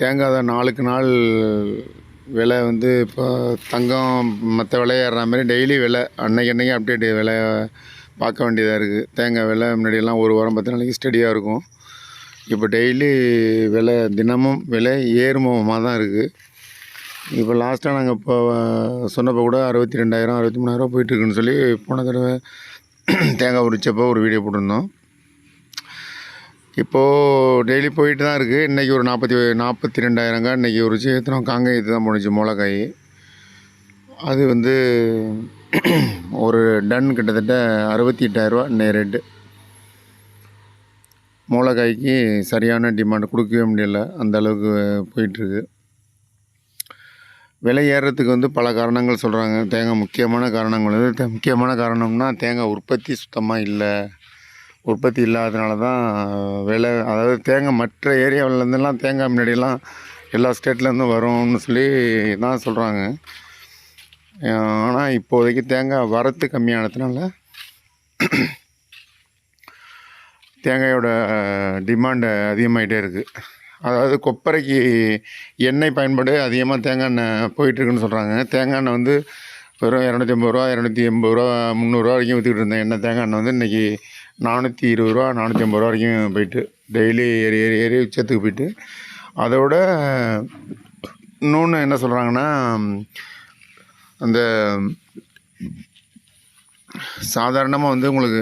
தேங்காய் தான் நாளுக்கு நாள் விலை வந்து இப்போ தங்கம் மற்ற விலை ஏறுற மாதிரி டெய்லி விலை அன்னைக்கு அன்னைக்கு அப்டேட் விலை பார்க்க வேண்டியதாக இருக்குது தேங்காய் விலை முன்னாடியெல்லாம் ஒரு வாரம் பத்து நாளைக்கு ஸ்டடியாக இருக்கும். இப்போ டெய்லி விலை தினமும் விலை ஏறுமுகமாக தான் இருக்குது இப்போ லாஸ்ட்டாக நாங்கள் இப்போ சொன்னப்போ கூட அறுபத்தி ரெண்டாயிரம் அறுபத்தி மூணாயிரம் போயிட்டுருக்குன்னு சொல்லி போன தடவை தேங்காய் உரிச்சப்போ ஒரு வீடியோ போட்டிருந்தோம். இப்போது டெய்லி போயிட்டு தான் இருக்குது இன்றைக்கி ஒரு நாற்பத்தி நாற்பத்தி ரெண்டாயிரங்காய் இன்றைக்கி உரிச்சு காங்கை காங்காயத்து தான் போணுச்சு மிளகாய். அது வந்து ஒரு டன் கிட்டத்தட்ட அறுபத்தி எட்டாயிரரூவா இன்னைய ரேட்டு மிளகாய்க்கு சரியான டிமாண்ட் கொடுக்கவே முடியல. அந்த அளவுக்கு போயிட்டுருக்கு. விலை ஏறுறதுக்கு வந்து பல காரணங்கள் சொல்கிறாங்க தேங்காய் முக்கியமான காரணங்கள். வந்து முக்கியமான காரணம்னா தேங்காய் உற்பத்தி சுத்தமாக இல்லை. உற்பத்தி இல்லாததுனால தான் விலை அதாவது தேங்காய் மற்ற ஏரியாவிலேருந்துலாம் தேங்காய் முன்னாடியெல்லாம் எல்லா ஸ்டேட்லேருந்தும் வரும்னு சொல்லி தான் சொல்கிறாங்க ஆனால் இப்போதைக்கு தேங்காய் வரத்து கம்மியானதுனால தேங்காயோட டிமாண்டு அதிகமாகிட்டே இருக்குது அதாவது கொப்பரைக்கு எண்ணெய் பயன்பாடு அதிகமாக தேங்காய் எண்ணெய் போயிட்டுருக்குன்னு சொல்கிறாங்க தேங்காய் எண்ணெய் வந்து வெறும் இரநூத்தி ஐம்பது ரூபா இரநூத்தி எண்பது ரூபா முந்நூறுரூவா வரைக்கும் விற்றுக்கிட்டு இருந்தேன். எண்ணெய் தேங்காய் எண்ணெய் வந்து இன்றைக்கி நானூற்றி இருபது ரூபா நானூற்றி ஐம்பது ரூபா வரைக்கும் போயிட்டு டெய்லி ஏறி ஏறி ஏறி உச்சத்துக்கு போயிட்டு அதோட இன்னொன்று என்ன சொல்கிறாங்கன்னா அந்த சாதாரணமாக வந்து உங்களுக்கு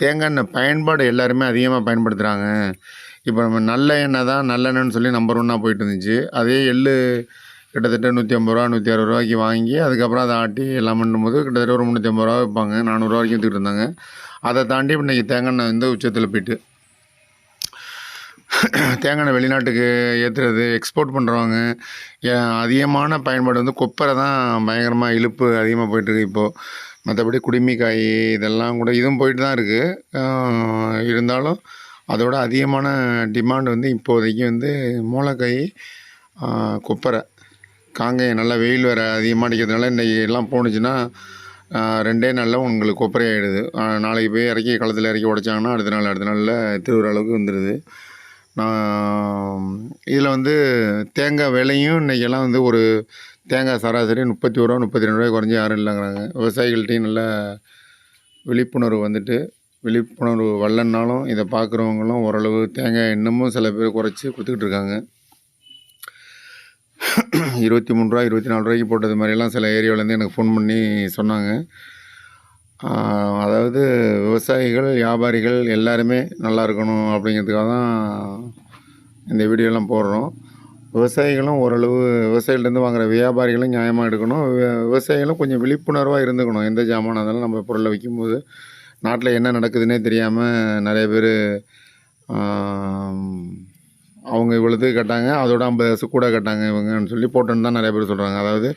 தேங்காய் எண்ணெய் பயன்பாடு எல்லாருமே அதிகமாக பயன்படுத்துகிறாங்க இப்போ நம்ம நல்ல எண்ணெய் தான் நல்லெண்ணெய்னு சொல்லி நம்பர் ஒன்னாக போயிட்டு இருந்துச்சு. அதே எள்ளு கிட்டத்தட்ட நூற்றி ஐம்பது ரூபா நூற்றி அறுபது ரூபாய்க்கு வாங்கி அதுக்கப்புறம் அதை ஆட்டி எல்லாம் பண்ணும்போது கிட்டத்தட்ட ஒரு முந்நூற்றி ஐம்பது ரூபா வைப்பாங்க நானூறுரூவா வரைக்கும் விற்றுக்கிட்டு இருந்தாங்க. அதை தாண்டி இப்போ இன்றைக்கி தேங்காய் எண்ணெய் வந்து உச்சத்தில் போயிட்டு. தேங்காய் எண்ணெய் வெளிநாட்டுக்கு ஏற்றுறது எக்ஸ்போர்ட் பண்ணுறவங்க அதிகமான பயன்பாடு வந்து கொப்பரை தான் பயங்கரமாக இழுப்பு அதிகமாக போயிட்டுருக்கு இப்போது மற்றபடி குடிமிக்காய் இதெல்லாம் கூட இதுவும் போயிட்டு தான் இருக்குது இருந்தாலும் அதோட அதிகமான டிமாண்ட் வந்து இப்போதைக்கு வந்து மூளைக்காய் கொப்பரை. காங்காயம் நல்லா வெயில் வேறு அதிகமாக அடிக்கிறதுனால இன்றைக்கி எல்லாம் போணுச்சுன்னா ரெண்டே நாளில் உங்களுக்கு கொப்பரை ஆகிடுது நாளைக்கு போய் இறக்கி களத்தில் இறக்கி உடைச்சாங்கன்னா அடுத்த நாள் அடுத்த நாளில் திருவுற அளவுக்கு வந்துடுது நான் இதில் வந்து தேங்காய் விலையும் இன்றைக்கெல்லாம் வந்து ஒரு தேங்காய் சராசரி முப்பத்தி ஒரு ரூபா முப்பத்தி ரெண்டு ரூபாய் குறைஞ்சி யாரும் இல்லைங்கிறாங்க. விவசாயிகள்கிட்டையும் நல்ல விழிப்புணர்வு வந்துட்டு விழிப்புணர்வு வரலன்னாலும் இதை பார்க்குறவங்களும் ஓரளவு தேங்காய் இன்னமும் சில பேர் குறைச்சி கொடுத்துக்கிட்டு இருக்காங்க. இருபத்தி மூணு ரூபா இருபத்தி நாலு ரூபாய்க்கு போட்டது மாதிரிலாம் சில ஏரியாவிலேருந்து எனக்கு ஃபோன் பண்ணி சொன்னாங்க. அதாவது விவசாயிகள் வியாபாரிகள் எல்லாருமே நல்லா இருக்கணும் அப்படிங்கிறதுக்காக தான் இந்த வீடியோலாம் போடுறோம். விவசாயிகளும் ஓரளவு விவசாயிகள்டேருந்து வாங்குகிற வியாபாரிகளும் நியாயமாக எடுக்கணும். விவசாயிகளும் கொஞ்சம் விழிப்புணர்வாக இருந்துக்கணும். எந்த ஜாமான் இருந்தாலும் நம்ம பொருளை விற்கும்போது நாட்டில் என்ன நடக்குதுன்னே தெரியாமல் நிறைய பேர் அவங்க இவ்வளோது கட்டாங்க அதோட ஐம்பது காசு கூட கட்டாங்க இவங்கன்னு சொல்லி போட்டோன்னு தான் நிறைய பேர் சொல்கிறாங்க அதாவது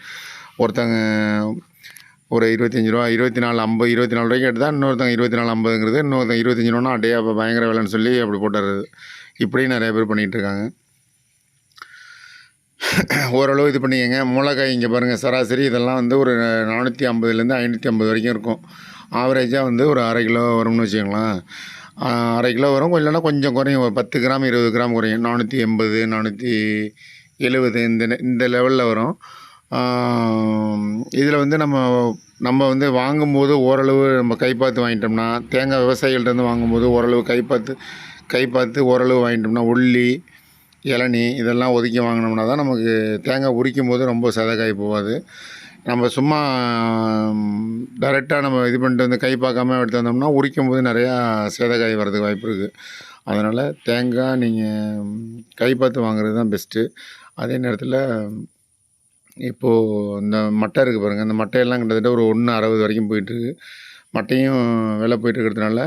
ஒருத்தங்க ஒரு இருபத்தஞ்சி ரூபா இருபத்தி நாலு ஐம்பது இருபத்தி நாலு ரூபாய்க்கு எடுத்தால் இன்னொருத்தங்க இருபத்தி நாலு ஐம்பதுங்கிறது இன்னொருத்தங்க இருபத்தஞ்சி ரூபா அப்படியே அப்போ பயங்கர விலைன்னு சொல்லி அப்படி போட்டுறது. இப்படியும் நிறைய பேர் பண்ணிகிட்டு இருக்காங்க. ஓரளவு இது பண்ணிக்கங்க. மிளகாய் இங்கே பாருங்கள் சராசரி இதெல்லாம் வந்து ஒரு நானூற்றி ஐம்பதுலேருந்து ஐநூற்றி ஐம்பது வரைக்கும் இருக்கும். ஆவரேஜாக வந்து ஒரு அரை கிலோ வரும்னு வச்சுக்கோங்களேன். அரை கிலோ வரும். இல்லைன்னா கொஞ்சம் குறையும். ஒரு பத்து கிராம் இருபது கிராம் குறையும். நானூற்றி எண்பது நானூற்றி எழுபது இந்த நெ- இந்த லெவலில் வரும். இதில் வந்து நம்ம நம்ம வந்து வாங்கும்போது ஓரளவு நம்ம கை பார்த்து வாங்கிட்டோம்னா தேங்காய் விவசாயிகள்டேருந்து வாங்கும்போது ஓரளவு கை பார்த்து கை பார்த்து ஓரளவு வாங்கிட்டோம்னா உள்ளி இளநி இதெல்லாம் ஒதுக்கி வாங்கினோம்னா தான் நமக்கு தேங்காய் உரிக்கும் போது ரொம்ப சதக்காய் போகாது. நம்ம சும்மா டைரெக்டாக நம்ம இது பண்ணிட்டு வந்து கை பார்க்காம எடுத்து வந்தோம்னா உரிக்கும் போது நிறையா சேதக்காய் வர்றதுக்கு வாய்ப்பு இருக்குது அதனால் தேங்காய் நீங்கள் கை பார்த்து வாங்குறது தான் பெஸ்ட்டு அதே நேரத்தில் இப்போது இந்த மட்டை இருக்குது பாருங்கள் அந்த மட்டையெல்லாம் கிட்டத்தட்ட ஒரு ஒன்று அறுபது வரைக்கும் போயிட்டுருக்கு மட்டையும் விலை போயிட்டு இருக்கிறதுனால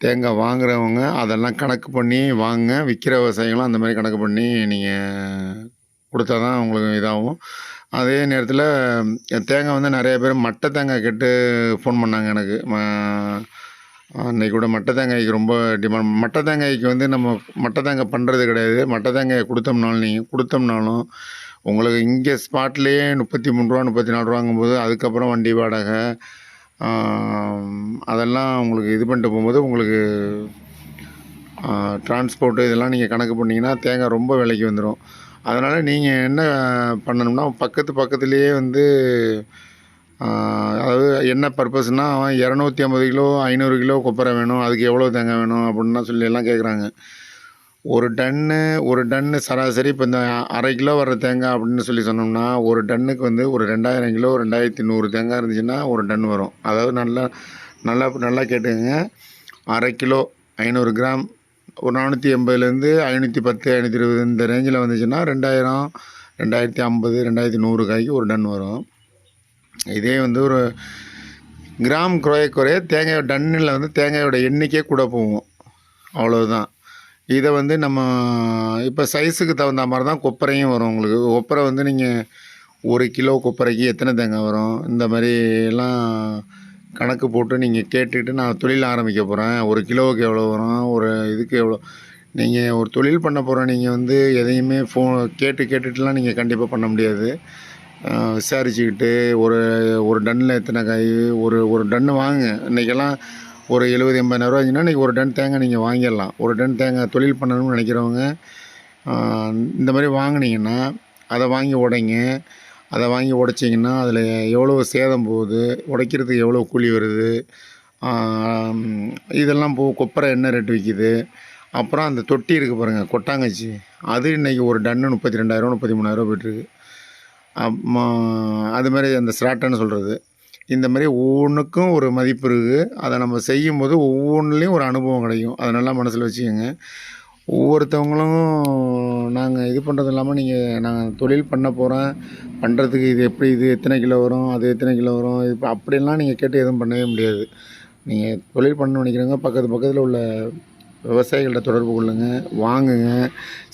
தேங்காய் வாங்குறவங்க அதெல்லாம் கணக்கு பண்ணி வாங்க. விற்கிற விவசாயிகளும் அந்த மாதிரி கணக்கு பண்ணி நீங்கள் கொடுத்தா தான் உங்களுக்கு இதாகும். அதே நேரத்தில் தேங்காய் வந்து நிறைய பேர் மட்டை தேங்காய் கேட்டு ஃபோன் பண்ணாங்க எனக்கு. அன்றைக்கி கூட மட்டை தேங்காய்க்கு ரொம்ப டிமாண்ட் மட்டை தேங்காய்க்கு வந்து நம்ம மட்டை தேங்காய் பண்ணுறது கிடையாது. மட்டை தேங்காயை கொடுத்தோம்னாலும் நீங்கள் கொடுத்தோம்னாலும் உங்களுக்கு இங்கே ஸ்பாட்லேயே முப்பத்தி மூணு ரூபா முப்பத்தி நாலு ரூபாங்கும்போது அதுக்கப்புறம் வண்டி வாடகை அதெல்லாம் உங்களுக்கு இது பண்ணிட்டு போகும்போது உங்களுக்கு டிரான்ஸ்போர்ட்டு இதெல்லாம் நீங்கள் கணக்கு பண்ணிங்கன்னா தேங்காய் ரொம்ப விலைக்கு வந்துடும் அதனால் நீங்கள் என்ன பண்ணணும்னா பக்கத்து பக்கத்துலேயே வந்து அதாவது என்ன பர்பஸ்னால் அவன் இரநூத்தி ஐம்பது கிலோ ஐநூறு கிலோ கொப்பரை வேணும் அதுக்கு எவ்வளோ தேங்காய் வேணும் அப்படின்லாம் சொல்லி எல்லாம் கேட்குறாங்க ஒரு டன்னு ஒரு டன்னு சராசரி இப்போ இந்த அரை கிலோ வர்ற தேங்காய் அப்படின்னு சொல்லி சொன்னோம்னா ஒரு டன்னுக்கு வந்து ஒரு ரெண்டாயிரம் கிலோ ரெண்டாயிரத்தி நூறு தேங்காய் இருந்துச்சுன்னா ஒரு டன் வரும். அதாவது நல்லா நல்லா நல்லா கேட்டுக்கங்க. அரை கிலோ ஐநூறு கிராம் ஒரு நானூற்றி எண்பதுலேருந்து ஐநூற்றி பத்து ஐநூற்றி இருபது இந்த ரேஞ்சில் வந்துச்சுன்னா ரெண்டாயிரம் ரெண்டாயிரத்தி ஐம்பது ரெண்டாயிரத்தி நூறு காய்க்கு ஒரு டன் வரும். இதே வந்து ஒரு கிராம் குறைய குறைய தேங்காய் டன்னில் வந்து தேங்காயோட எண்ணிக்கை கூட போகும். அவ்வளோதான் இதை வந்து நம்ம இப்போ சைஸுக்கு தகுந்த மாதிரி தான் கொப்பரையும் வரும் உங்களுக்கு. கொப்பரை வந்து நீங்கள் ஒரு கிலோ கொப்பரைக்கு எத்தனை தேங்காய் வரும்? இந்த மாதிரி எல்லாம் கணக்கு போட்டு நீங்கள் கேட்டுட்டு நான் தொழில் ஆரம்பிக்க போகிறேன் ஒரு கிலோவுக்கு எவ்வளோ வரும்? ஒரு இதுக்கு எவ்வளோ நீங்கள் ஒரு தொழில் பண்ண போகிற நீங்கள் வந்து எதையுமே ஃபோ கேட்டு கேட்டுட்டுலாம் நீங்கள் கண்டிப்பாக பண்ண முடியாது. விசாரிச்சுக்கிட்டு ஒரு ஒரு டன்னில் எத்தனை காய்? ஒரு ஒரு டன்னு வாங்க இன்றைக்கெல்லாம் ஒரு எழுபது எண்பதாயிரரூவா இருந்துச்சுன்னா இன்றைக்கி ஒரு டன் தேங்காய் நீங்கள் வாங்கிடலாம். ஒரு டன் தேங்காய் தொழில் பண்ணணும்னு நினைக்கிறவங்க இந்த மாதிரி வாங்குனீங்கன்னா அதை வாங்கி உடைங்க. அதை வாங்கி உடைச்சிங்கன்னா அதில் எவ்வளோ சேதம் போகுது உடைக்கிறதுக்கு எவ்வளோ கூலி வருது இதெல்லாம் போ கொப்பரை என்ன ரேட்டு விற்கிது அப்புறம் அந்த தொட்டி இருக்குது பாருங்கள் கொட்டாங்கச்சி. அது இன்றைக்கி ஒரு டன்னு முப்பத்தி ரெண்டாயிரம் முப்பத்தி மூணாயிரம் போயிட்டுருக்கு. அம்மா அது மாதிரி அந்த ஸ்ராட்டன்னு சொல்கிறது இந்த மாதிரி ஒவ்வொன்றுக்கும் ஒரு மதிப்பு இருக்குது அதை நம்ம செய்யும்போது ஒவ்வொன்றுலேயும் ஒரு அனுபவம் கிடைக்கும். அதை நல்லா மனசில் வச்சுக்கோங்க. ஒவ்வொருத்தவங்களும் நாங்கள் இது பண்ணுறது இல்லாமல் நீங்கள் நாங்கள் தொழில் பண்ண போகிறேன் பண்ணுறதுக்கு இது எப்படி இது எத்தனை கிலோ வரும் அது எத்தனை கிலோ வரும் இது இப்போ அப்படிலாம் நீங்கள் கேட்டு எதுவும் பண்ணவே முடியாது. நீங்கள் தொழில் பண்ண நினைக்கிறவங்க பக்கத்து பக்கத்தில் உள்ள விவசாயிகள்கிட்ட தொடர்பு கொள்ளுங்க வாங்குங்க.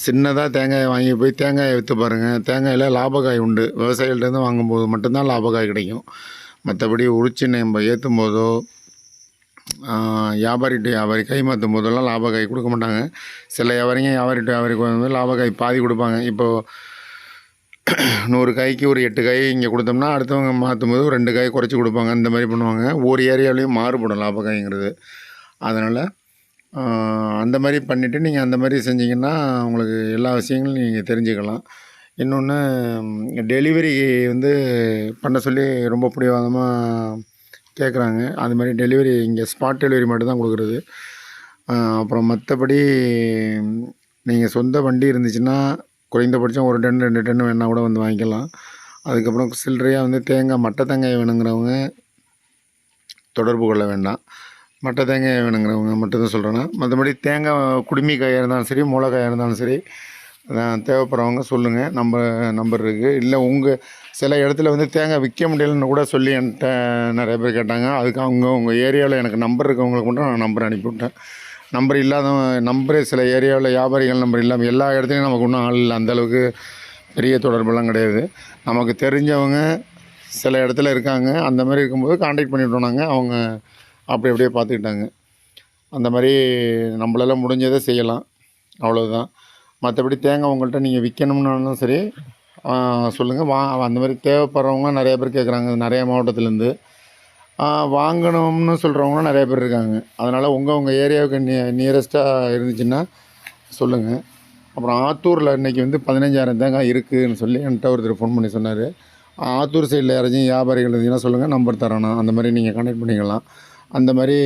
சின்னதாக தேங்காயை வாங்கி போய் தேங்காயை விற்று பாருங்கள் தேங்காயில் லாபகாய் உண்டு. விவசாயிகள்டேருந்து வாங்கும்போது மட்டும்தான் லாபகாய் கிடைக்கும். மற்றபடி உரிச்சு நம்ம ஏற்றும் போதோ வியாபாரி டு வியாபாரி கை மாற்றும் போதெல்லாம் லாபகாய் கொடுக்க மாட்டாங்க. சில வியாபாரிங்க வியாபாரி டு வியாபாரி வந்து லாபகாய் பாதி கொடுப்பாங்க. இப்போது நூறு காய்க்கு ஒரு எட்டு காய் இங்கே கொடுத்தோம்னா அடுத்தவங்க மாற்றும் போது ரெண்டு காய் குறைச்சி கொடுப்பாங்க. இந்த மாதிரி பண்ணுவாங்க. ஒவ்வொரு ஏரியாவிலையும் மாறுபடும் லாப காய்ங்கிறது அதனால் அந்த மாதிரி பண்ணிவிட்டு நீங்கள் அந்த மாதிரி செஞ்சிங்கன்னா உங்களுக்கு எல்லா விஷயங்களும் நீங்கள் தெரிஞ்சுக்கலாம். இன்னொன்று டெலிவரி வந்து பண்ண சொல்லி ரொம்ப பிடிவாதமாக கேட்குறாங்க. அது மாதிரி டெலிவரி இங்கே ஸ்பாட் டெலிவரி மட்டும் தான் கொடுக்குறது. அப்புறம் மற்றபடி நீங்கள் சொந்த வண்டி இருந்துச்சுன்னா குறைந்தபட்சம் ஒரு டன் ரெண்டு டன் வேணால் கூட வந்து வாங்கிக்கலாம். அதுக்கப்புறம் சில்லறையாக வந்து தேங்காய் மட்டை தேங்காய் வேணுங்கிறவங்க தொடர்பு கொள்ள வேண்டாம். மட்டை தேங்காய் வேணுங்கிறவங்க மட்டும்தான் சொல்கிறேன்னா மற்றபடி தேங்காய் குடுமி காயாக இருந்தாலும் சரி மிளகாயாக இருந்தாலும் சரி தேவைப்படுறவங்க சொல்லுங்கள் நம்ம நம்பர் இருக்குது இல்லை உங்கள் சில இடத்துல வந்து தேங்காய் விற்க முடியலன்னு கூட சொல்லி என்கிட்ட நிறைய பேர் கேட்டாங்க. அதுக்கு அவங்க உங்கள் ஏரியாவில் எனக்கு நம்பர் இருக்கவங்களுக்கு மட்டும் நான் நம்பர் அனுப்பிவிட்டேன் நம்பர் இல்லாதவங்க நம்பரே சில ஏரியாவில் வியாபாரிகள் நம்பர் இல்லாமல் எல்லா இடத்துலையும் நமக்கு ஒன்றும் ஆள் இல்லை. அந்தளவுக்கு பெரிய தொடர்பெல்லாம் கிடையாது. நமக்கு தெரிஞ்சவங்க சில இடத்துல இருக்காங்க. அந்த மாதிரி இருக்கும்போது காண்டாக்ட் பண்ணிவிட்டோம் அவங்க அப்படி அப்படியே பார்த்துக்கிட்டாங்க. அந்த மாதிரி நம்மளெல்லாம் முடிஞ்சதை செய்யலாம். அவ்வளோதான் மற்றபடி தேங்காய் உங்கள்கிட்ட நீங்கள் விற்கணும்னாலும் சரி சொல்லுங்கள் வா அந்த மாதிரி தேவைப்படுறவங்க நிறைய பேர் கேட்குறாங்க நிறைய மாவட்டத்துலேருந்து. வாங்கணும்னு சொல்கிறவங்களும் நிறைய பேர் இருக்காங்க. அதனால் உங்கள் உங்கள் ஏரியாவுக்கு நிய நியரஸ்ட்டாக இருந்துச்சுன்னா சொல்லுங்கள் அப்புறம் ஆத்தூரில் இன்றைக்கி வந்து பதினஞ்சாயிரம் தேங்காய் இருக்குதுன்னு சொல்லி என்கிட்ட ஒருத்தர் ஃபோன் பண்ணி சொன்னார். ஆத்தூர் சைடில் யாராச்சும் வியாபாரிகள் இருந்தீங்கன்னா சொல்லுங்கள் நம்பர் தரணும் அந்த மாதிரி நீங்கள் கனெக்ட் பண்ணிக்கலாம். அந்த மாதிரி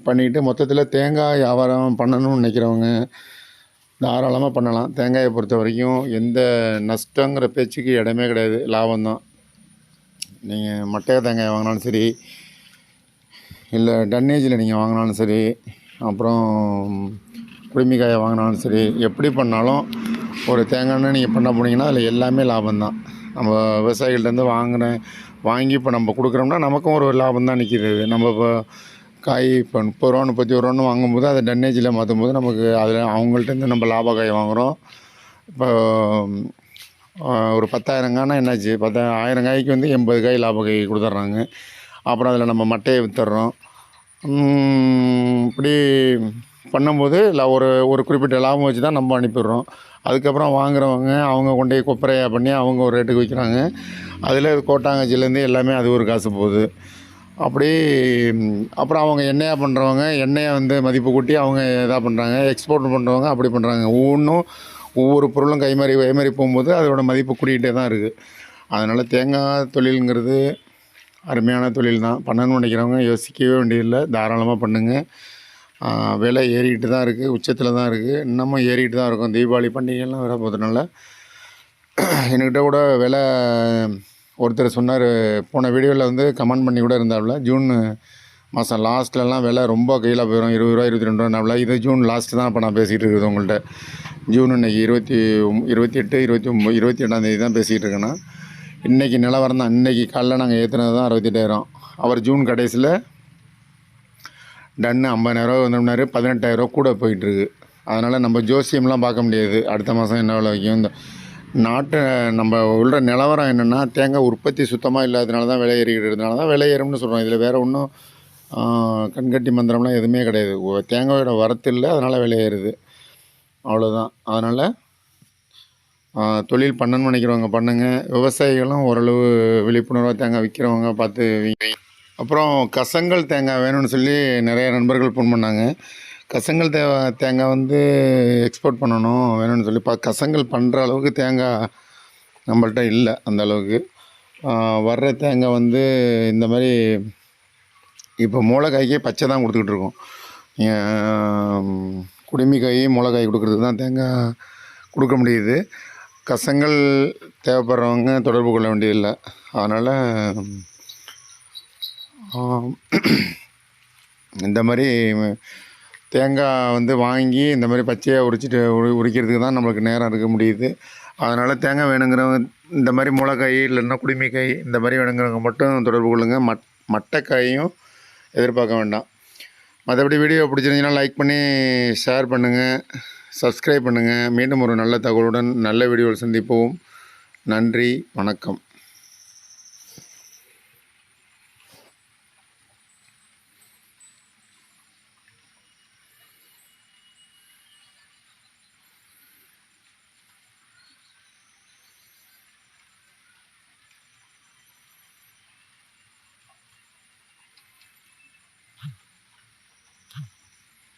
பண்ணிக்கிட்டு மொத்தத்தில் தேங்காய் வியாபாரம் பண்ணணும்னு நினைக்கிறவங்க தாராளமாக பண்ணலாம். தேங்காயை பொறுத்த வரைக்கும் எந்த நஷ்டங்கிற பேச்சுக்கு இடமே கிடையாது. லாபம்தான். நீங்கள் மட்டையை தேங்காய் வாங்கினாலும் சரி இல்லை டன்னேஜில் நீங்கள் வாங்கினாலும் சரி அப்புறம் குடுமிக்காயை வாங்கினாலும் சரி எப்படி பண்ணாலும் ஒரு தேங்காய்னு நீங்கள் பண்ண போனீங்கன்னா அதில் எல்லாமே லாபம்தான். நம்ம விவசாயிகள்டேருந்து வாங்கின வாங்கி இப்போ நம்ம கொடுக்குறோம்னா நமக்கும் ஒரு லாபம் தான் நிற்கிறது நம்ம இப்போ காய் இப்போ முப்பது ரூபா முப்பத்தி ஒரு ரூபான்னு வாங்கும்போது அதை டன்னேஜில் மாற்றும் போது நமக்கு அதில் அவங்கள்ட்டேருந்து நம்ம லாப காய் வாங்குகிறோம் இப்போ ஒரு பத்தாயிரம் காய்னா என்னாச்சு? பத்தா ஆயிரம் காய்க்கு வந்து எண்பது காய் லாப காய் கொடுத்துட்றாங்க. அப்புறம் அதில் நம்ம மட்டையை விற்றுறோம் இப்படி பண்ணும்போது இல்லை ஒரு ஒரு குறிப்பிட்ட லாபம் வச்சு தான் நம்ம அனுப்பிடுறோம். அதுக்கப்புறம் வாங்குறவங்க அவங்க கொண்டு போய் கொப்பரையாக பண்ணி அவங்க ஒரு ரேட்டுக்கு விற்கிறாங்க அதில் கோட்டாங்கச்சிலேருந்து எல்லாமே அது ஒரு காசு போகுது. அப்படி அப்புறம் அவங்க எண்ணெயாக பண்ணுறவங்க எண்ணெயை வந்து மதிப்பு கூட்டி அவங்க இதாக பண்ணுறாங்க எக்ஸ்போர்ட் பண்ணுறவங்க அப்படி பண்ணுறாங்க ஒவ்வொன்றும் ஒவ்வொரு பொருளும் கைமாறி கைமாறி போகும்போது அதோட மதிப்பு கூட்டிகிட்டே தான் இருக்குது அதனால் தேங்காய் தொழிலுங்கிறது அருமையான தொழில் தான். பண்ணணும்னு நினைக்கிறவங்க யோசிக்கவே வேண்டியதில்லை. தாராளமாக பண்ணுங்கள் விலை ஏறிக்கிட்டு தான் இருக்குது உச்சத்தில் தான் இருக்குது இன்னமும் ஏறிக்கிட்டு தான் இருக்கும். தீபாவளி பண்டிகைலாம் வர போகிறதுனால. என்கிட்ட கூட விலை ஒருத்தர் சொன்னார் போன வீடியோவில் வந்து கமெண்ட் பண்ணி கூட இருந்தாப்புல ஜூன் மாதம் லாஸ்ட்லலாம் விலை ரொம்ப கையில் போயிடும் இருபது ரூபா இருபத்தி ரெண்டு ரூபா இது ஜூன் லாஸ்ட்டு தான் இப்போ நான் பேசிகிட்டு இருக்குது உங்கள்கிட்ட ஜூன் இன்னைக்கு இருபத்தி இருபத்தி எட்டு இருபத்தி ஒம்பது இருபத்தி எட்டாந்தேதி தான் பேசிகிட்டு இருக்கேன்னா இன்றைக்கி நிலவரம் தான் இன்றைக்கி காலைல நாங்கள் ஏற்றுனது தான் அறுபத்தெட்டாயிரம். அவர் ஜூன் கடைசியில் டன்னு ஐம்பதாயிரரூவா வந்தோம்னாரு பதினெட்டாயிரரூவா கூட போயிட்டுருக்கு அதனால் நம்ம ஜோசியம்லாம் பார்க்க முடியாது. அடுத்த மாதம் என்ன விலை வைக்கும்? இந்த நாட்டை நம்ம உள்ள நிலவரம் என்னென்னா தேங்காய் உற்பத்தி சுத்தமாக இல்லாததுனால தான் விலை ஏறிக்கிறதுனால தான் விலை ஏறும்னு சொல்கிறோம் இதில் வேறு ஒன்றும் கண்கட்டி மந்திரம்லாம் எதுவுமே கிடையாது. தேங்காயோட வரத்து இல்லை அதனால் விலை ஏறுது. அவ்வளோதான் அதனால் தொழில் பண்ணணும்னு நினைக்கிறவங்க பண்ணுங்கள் விவசாயிகளும் ஓரளவு விழிப்புணர்வாக தேங்காய் விற்கிறவங்க பார்த்து அப்புறம் கசங்கள் தேங்காய் வேணும்னு சொல்லி நிறைய நண்பர்கள் ஃபோன் பண்ணாங்க. கசங்கல் தே தேங்காய் வந்து எக்ஸ்போர்ட் பண்ணணும் வேணும்னு சொல்லி பா கசங்கல் பண்ணுற அளவுக்கு தேங்காய் நம்மள்கிட்ட இல்லை அந்த அளவுக்கு. வர்ற தேங்காய் வந்து இந்த மாதிரி இப்போ மிளகாய்க்கே பச்சை தான் கொடுத்துக்கிட்டு இருக்கோம். ஆஹ் குடுமிக்காய் மிளகாய் கொடுக்குறதுக்கு தான் தேங்காய் கொடுக்க முடியுது. கசங்கள் தேவைப்படுறவங்க தொடர்பு கொள்ள வேண்டியதில்லை. அதனால் இந்த மாதிரி தேங்காய் வந்து வாங்கி இந்த மாதிரி பச்சையாக உரிச்சிட்டு உரி உரிக்கிறதுக்கு தான் நம்மளுக்கு நேரம் இருக்க முடியுது. அதனால் தேங்காய் வேணுங்கிறவங்க இந்த மாதிரி மிளகாய் இல்லைன்னா குடுமிக்காய் இந்த மாதிரி வேணுங்கிறவங்க மட்டும் தொடர்பு கொள்ளுங்கள் மட் மட்டைக்காயும் எதிர்பார்க்க வேண்டாம். மற்றபடி வீடியோ பிடிச்சிருந்துச்சின்னா லைக் பண்ணி ஷேர் பண்ணுங்கள் சப்ஸ்கிரைப் பண்ணுங்கள் மீண்டும் ஒரு நல்ல தகவலுடன் நல்ல வீடியோவில் சந்திப்போம். நன்றி. வணக்கம்.